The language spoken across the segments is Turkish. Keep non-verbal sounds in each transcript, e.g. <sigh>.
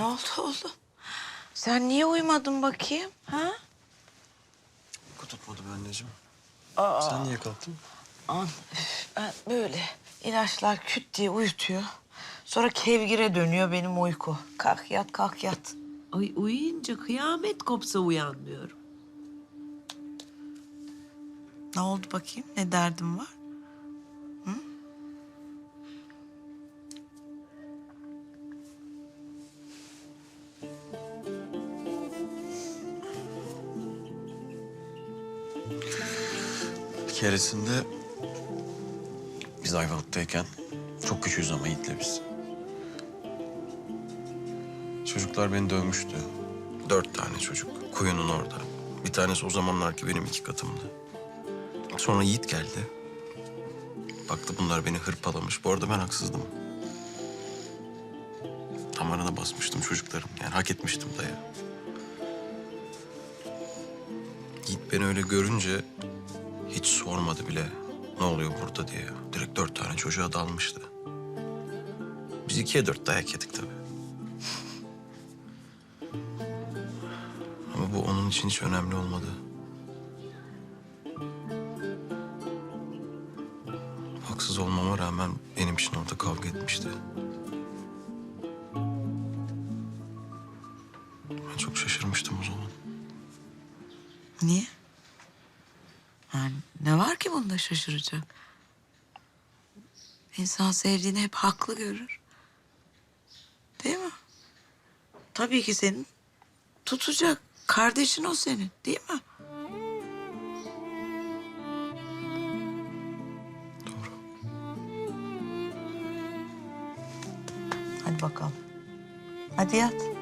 Ne oldu oğlum? Sen niye uyumadın bakayım? Ha? Uyku tutmadı be anneciğim. Aa, Sen niye kalktın? an, üf, ben böyle ilaçlar küt diye uyutuyor. Sonra kevgire dönüyor benim uyku. Kalk yat, kalk yat. Ay uyuyunca kıyamet kopsa uyanmıyorum. Ne oldu bakayım? Ne derdin var? Keresinde biz Ayvalık'tayken çok küçüğüz ama Yiğit'le biz. Çocuklar beni dövmüştü. Dört tane çocuk. Kuyunun orada. Bir tanesi o zamanlar ki benim iki katımdı. Sonra Yiğit geldi. Baktı bunlar beni hırpalamış. Bu arada ben haksızdım. Damarına basmıştım çocuklarım. Yani hak etmiştim daya. Yiğit beni öyle görünce hiç sormadı bile ne oluyor burada diye. Direkt dört tane çocuğa dalmıştı. Biz ikiye dört dayak yedik tabii. Ama bu onun için hiç önemli olmadı. Haksız olmama rağmen benim için orada kavga etmişti. Ben çok şaşırmıştım o zaman. Niye? Yani ne var ki bunda şaşıracak? İnsan sevdiğini hep haklı görür. Değil mi? Tabii ki senin tutacak. Kardeşin o senin değil mi? Doğru. Hadi bakalım. Hadi yat.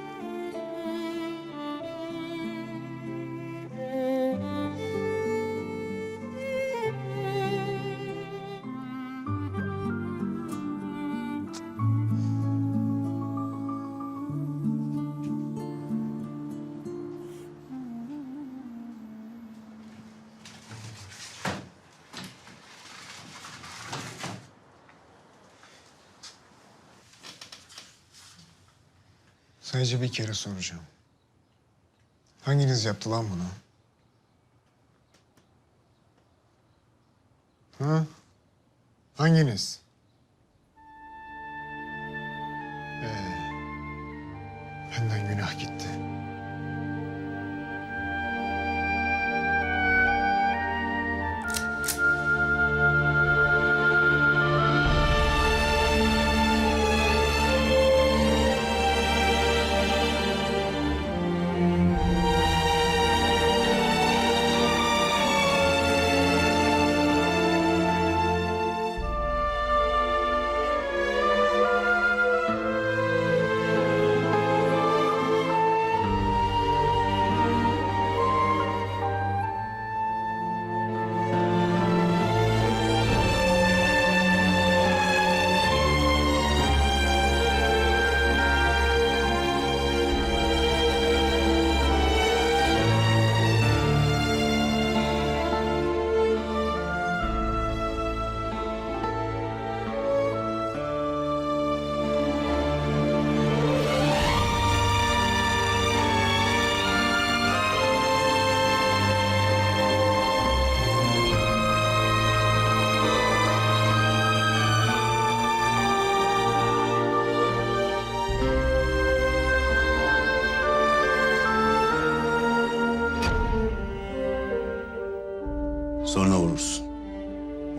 Sadece bir kere soracağım. Hanginiz yaptı lan bunu? Ha? Hanginiz? Ee, benden günah gitti.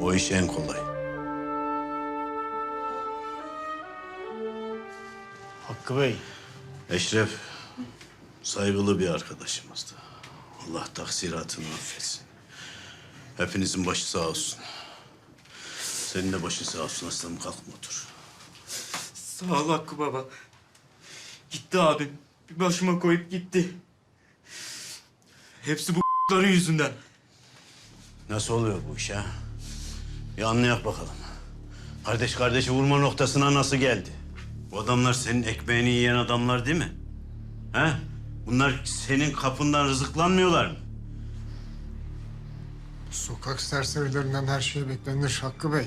O iş en kolay. Hakkı Bey, Eşref saygılı bir arkadaşımızdı. Allah taksiratını affetsin. Hepinizin başı sağ olsun. Senin de başın sağ olsun aslanım kalkma otur. sağ ol Hakkı Baba. Gitti abim. Bir başıma koyup gitti. Hepsi bu <laughs> yüzünden. Nasıl oluyor bu iş ha? Bir anlayak bakalım. Kardeş kardeşi vurma noktasına nasıl geldi? Bu adamlar senin ekmeğini yiyen adamlar değil mi? He? Bunlar senin kapından rızıklanmıyorlar mı? Sokak serserilerinden her şey beklenir Hakkı Bey.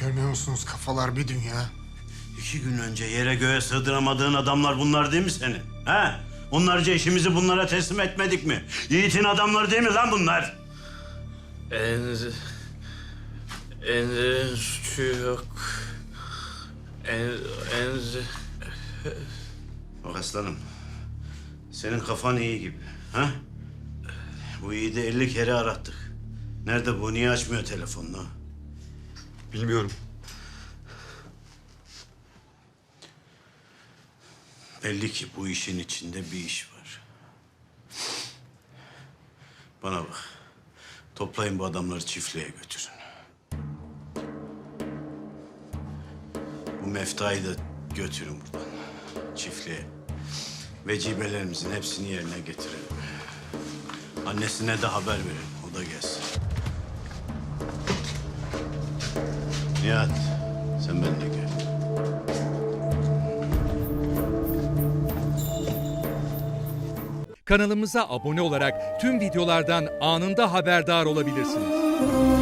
Görmüyor musunuz kafalar bir dünya? İki gün önce yere göğe sığdıramadığın adamlar bunlar değil mi senin? He? Onlarca işimizi bunlara teslim etmedik mi? Yiğit'in adamları değil mi lan bunlar? En... En suçu yok. En... En... Bak aslanım, senin kafan iyi gibi. Ha? Bu Yiğit'i 50 kere arattık. Nerede bu? Niye açmıyor telefonunu? Bilmiyorum. Belli ki bu işin içinde bir iş var. Bana bak. Toplayın bu adamları çiftliğe götürün. Meftayı da götürün buradan. Çiftliğe. Vecibelerimizin hepsini yerine getirelim. Annesine de haber verelim. O da gelsin. Nihat, sen benimle gel. Kanalımıza abone olarak tüm videolardan anında haberdar olabilirsiniz.